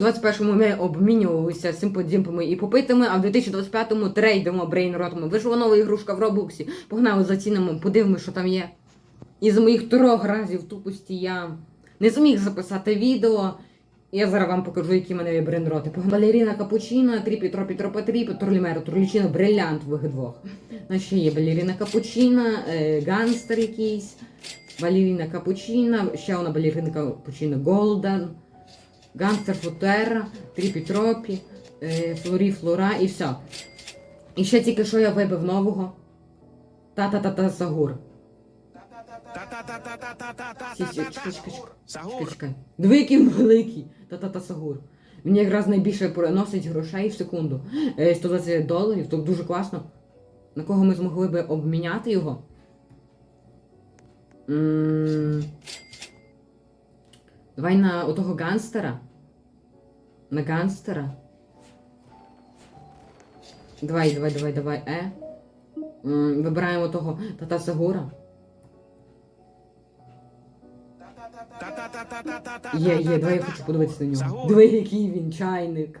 У 21-му ми обмінювалися симподімпами і попитами, а в 2025-му трейдимо брейнротами. Вийшла нова ігрушка в Робуксі. Погнали зацінимо, подивимось, що там є. І з моїх трьох разів тупості я не зміг записати відео. Я зараз вам покажу, які в мене є брейнроти. Балеріна Капучино, Тріпі Тропі Тропотріпі, Торлімеро, Турлічино, Брилянт в їх двох. Значить, є балеріна Капучино, е, ганстер якийсь, балеріна Капучино, ще одна балеріна Капучино Голден. Гангстер Футера, Тріпі Тропі, е, Флорі Флора і все. І ще тільки що я вибив нового. Та-та-та-та Сагур. Чекай. Диви, який великий. Та-та-та Сагур. Він якраз найбільше приносить грошей в секунду. Е, 120 доларів, то дуже класно. На кого ми змогли би обміняти його? Давай на отого ганстера. На ганстера. Давай, давай, давай, давай, е. Вибираємо того Тата Сагура. Є, є, давай я хочу подивитися на нього. Диви, який він, чайник.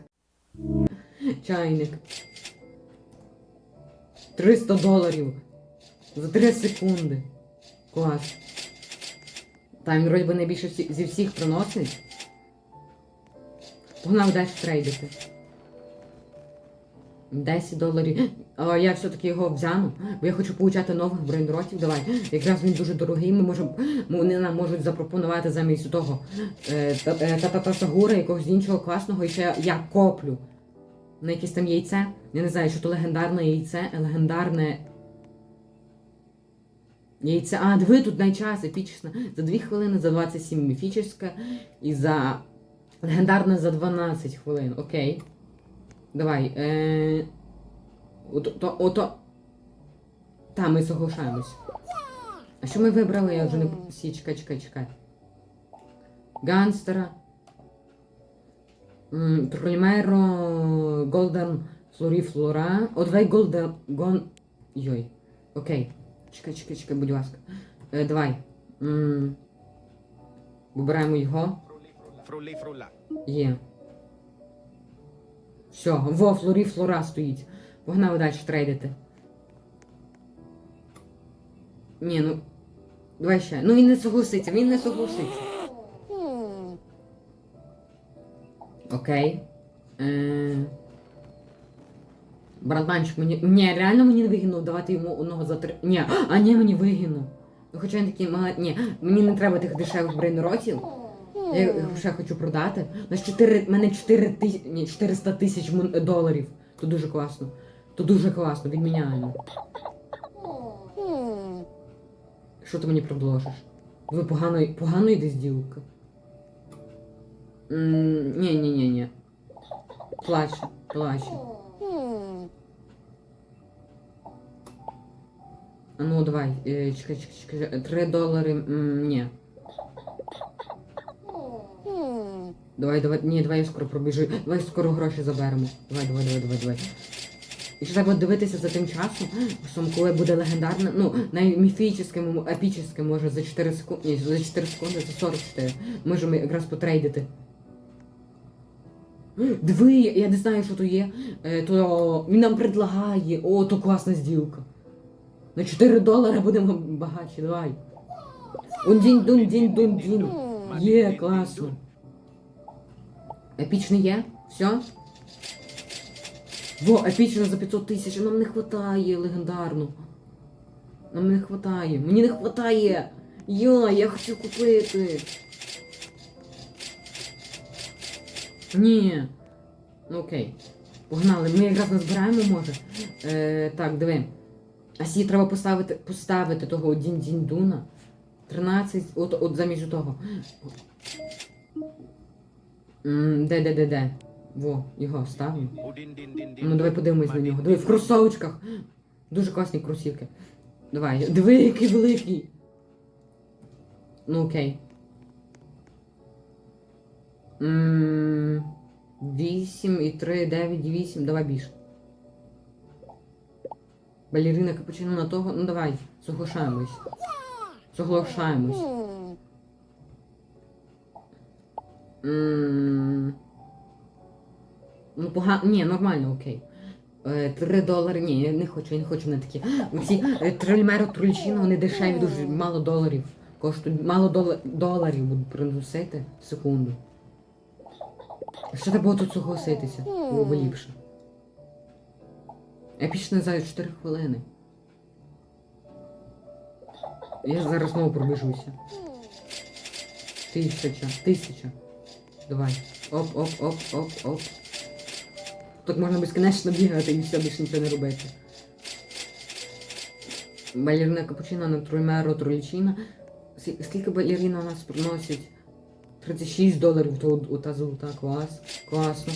Чайник. 300 доларів. За 3 секунди. Клас. Та він вроді би найбільше зі всіх приносить. Погнав далі трейдити. 10 доларів. А я все-таки його взяну, бо я хочу получати нових брейнротів. Давай. Якраз він дуже дорогий. Ми можемо. Вони нам можуть запропонувати замість того е, та- е, та-та-та Сагура, якогось іншого класного, і ще я коплю на якесь там яйце. Я не знаю, що то легендарне яйце, е, легендарне. Яйце. А, диви, тут найчас епічне. За 2 хвилини, за 27 міфічне і за легендарне за 12 хвилин. Окей. Давай. Е... Ото, то, ото. Та, ми соглашаємось. А що ми вибрали? Я вже не. Сі, чекай, чекай, чекай. Ганстера. м, Трольмеро, Голден, Флорі, Флора. О, давай Голден. Гон. Йой. Окей. Чекай, чекай, чекай, будь ласка. Е, давай. Вибираємо його. Фрулі фрула. Є. Все, во, Флорі Флора стоїть. Погнали далі трейдити. Ні, ну. Давай ще. Ну він не согласиться, він не согласиться. Окей. Е... Братанчик, мені. Ні, реально мені не вигідно давати йому одного за три. Ні, а ні, мені вигідно. Ну, Хоча він такий мала. Ні, мені не треба тих дешевих брейнротів. Я їх ще хочу продати. На 4, в мене 4 тисяч, ні, 400 тисяч мон- доларів. То дуже класно. То дуже класно, відміняємо. Що ти мені предложиш? Ви погано, погано йде зділка. М, Ні, ні, ні, ні. Плаче, плаче. А ну давай, е, чекай, чекай, чекай. 3 долари. м, Ні. Давай, давай, ні, давай я скоро пробіжу. Давай скоро гроші заберемо. Давай, давай, давай, давай, давай. І ще треба дивитися за тим часом, коли буде легендарне, ну, найміфічне, епічне, може за 4 секунди, ні, за 4 секунди, за 44. Можемо якраз потрейдити. Диви, я не знаю, що то є. Е, то він нам предлагає. О, то класна зділка. На 4 долари будемо багатші, давай. Ундінь, дун, дінь, дун, дін. Є, класно. Епічний є? Все? Во, епічно за 500 тисяч, нам не хватає легендарну. Нам не хватає. Мені не хватає. Йо, я хочу купити. Ні. Ну окей. Погнали. Ми якраз назбираємо, може. Е, так, диви. А сі треба поставити, поставити того Дін-Дін-Дуна. 13, от, от замість того. Де, де, де, де? Во, його ставлю. Ну давай подивимось на нього. Диви, в кросовочках. Дуже класні кросівки. Давай, диви, який великий. Ну окей. М, 8 і 3, 9, 8, давай більше. Балерина капучино на того. Ну давай, соглашаємось. Соглашаємось. 嗯 М, М, Ну, погано. Ні, нормально, окей. Е, Три долари. Ні, я не хочу, я не хочу на такі. Ці трильмеро трульчино, вони дешеві, дуже мало доларів. Коштують мало дола- доларів будуть приносити в секунду. Що треба тут согласитися? Було б ліпше. Епічне за 4 хвилини. Я зараз знову пробіжуся. Тисяча, тисяча. Давай. Оп, оп, оп, оп, оп. Тут можна безкінечно бігати і все, більше нічого не робити. Балерина капучино на трульмеро трульчина. Сі- Скільки балерина у нас приносить? 36 доларів то от- ота золота клас. Класно.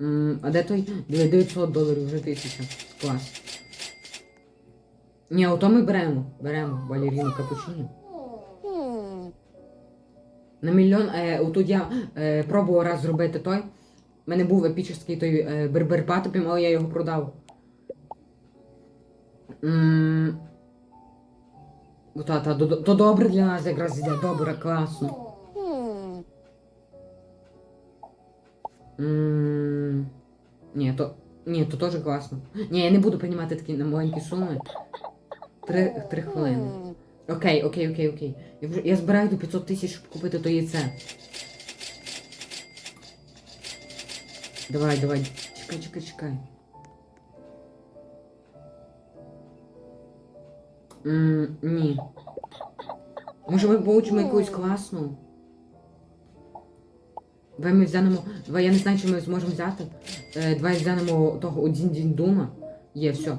М, а де той? 900 доларів, вже 1000. Клас. Ні, ото ми беремо. Беремо балерину капучино. На мільйон. Е, отут я е, пробував раз зробити той. У мене був епічний той е, бербер патопім, але я його продав. М, ну, Та, та, то, то добре для нас якраз іде, добре, класно. М, Ні, то. Ні, то теж класно. Ні, я не буду приймати такі маленькі суми. Три, три хвилини. Окей, окей, окей, окей. Я, я збираю до 500 тисяч, щоб купити то яйце. Давай, давай. Чекай, чекай, чекай. М, ні. Може ми получимо якусь класну? Давай ми взянемо. Давай я не знаю, чи ми зможемо взяти. Е, давай взянемо того один день дума. Є, все.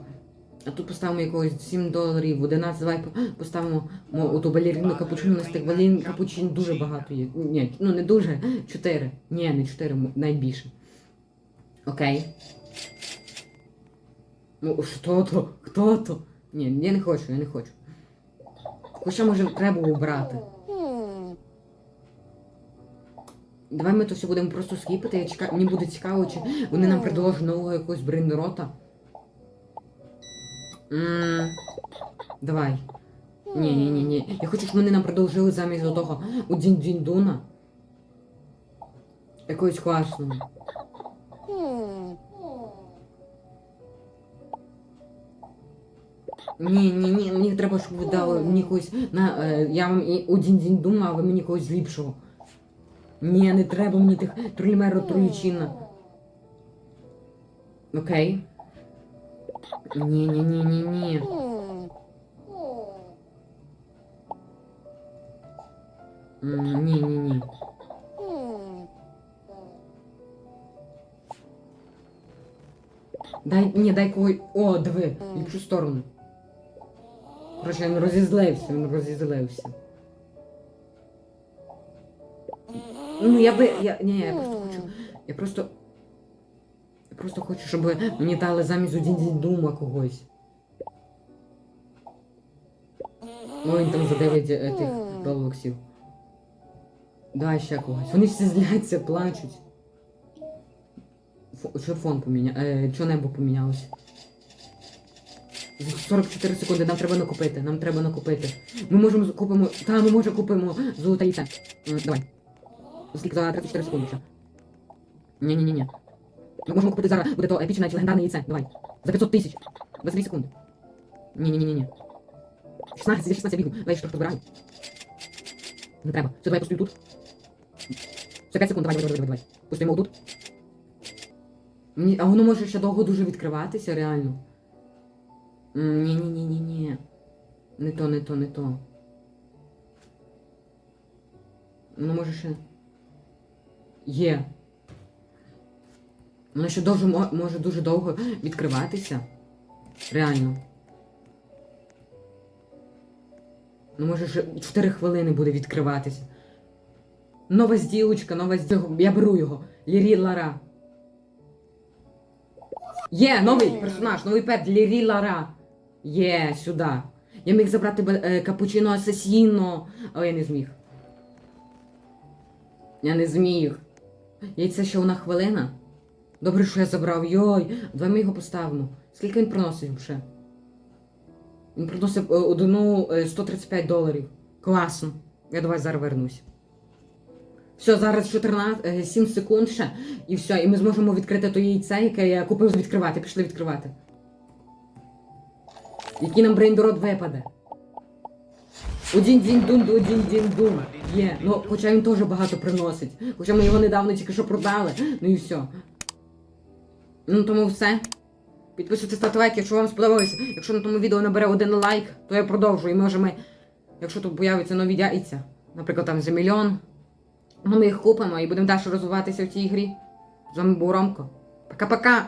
А тут поставимо якогось 7 доларів, 11, давай по- поставимо мо, оту балерину капучино, у нас тих балерин капучин дуже багато є. Ні, ну не дуже, 4. Ні, не 4, найбільше. Окей. Ну, що то? Хто то? Ні, я не хочу, я не хочу. Хоча може треба обрати. Давай ми то все будемо просто скіпати. Я чекаю, мені буде цікаво, чи вони нам предложать нового якогось брейнрота. Давай. Ні, ні, ні, ні. Я хочу, щоб вони нам продовжили замість того у дін Діндуна. Якогось класного. Ні, ні, ні, мені треба, щоб ви дали мені когось на. Е, я вам і у дін Діндуна, а ви мені когось ліпшого. Ні, не треба мені тих трильмеро троєчина. Окей. Ні, ні, ні, ні, ні. М, Ні, ні, ні. Дай, ні, дай кого. О, диви, ліпшу сторону. Короче, він розізлився, він розізлився. Ну, я би. Я, ні, я просто хочу. Я просто. Я просто хочу, щоб мені дали замість один дума когось. Ну, він там за 9 е, тих долоксів. Давай ще когось. Вони всі зляться, плачуть. Фо, що фон поміня... Е, що небо помінялося? За 44 секунди нам треба накупити, нам треба накупити. Ми можемо купимо. Та, ми може купимо золоте яйце. Давай. Скільки за 34 секунди ще? Ні-ні-ні-ні. Ми можемо купити зараз буде то епічне легендарне яйце. Давай. За 500 тисяч. 22 секунди. Ні-ні-ні-ні. 16, я 16 бігу. Давай трохи добираю. Не треба. Все, давай постою тут. Ще 5 секунд, давай, давай, давай, давай. Постоїмо тут. А воно може ще довго дуже відкриватися, реально. Ні-ні-ні-ні-ні. Не то, не то, не то. Воно може ще. Є. Воно ще дуже може дуже довго відкриватися. Реально. Ну, може ще 4 хвилини буде відкриватися. Нова зділочка, нова зділочка. Я беру його. Лірі Лара. Є, новий персонаж, новий пет Лірі Лара. Є, сюди. Я міг забрати е, капучино асасіно, але я не зміг. Я не зміг. Яйце ще одна хвилина. Добре, що я забрав. Йой, давай ми його поставимо. Скільки він приносить вже? Він приносив е, одну е, 135 доларів. Класно. Я давай зараз вернусь. Все, зараз 14, е, 7 секунд ще, і все, і ми зможемо відкрити то яйце, яке я купив відкривати. Пішли відкривати. Який нам брейндорот випаде. Один дін дун, один дін дун. Є. Ну, хоча він теж багато приносить. Хоча ми його недавно тільки що продали. Ну і все. Ну тому все. Підписуйтесь, ставте лайк, якщо вам сподобалося. Якщо на тому відео набере один лайк, то я продовжу. І може ми, якщо тут появляться нові яйця, наприклад, там за мільйон, ну ми їх купимо і будемо далі розвиватися в цій грі. З вами був Ромко. Пока-пока!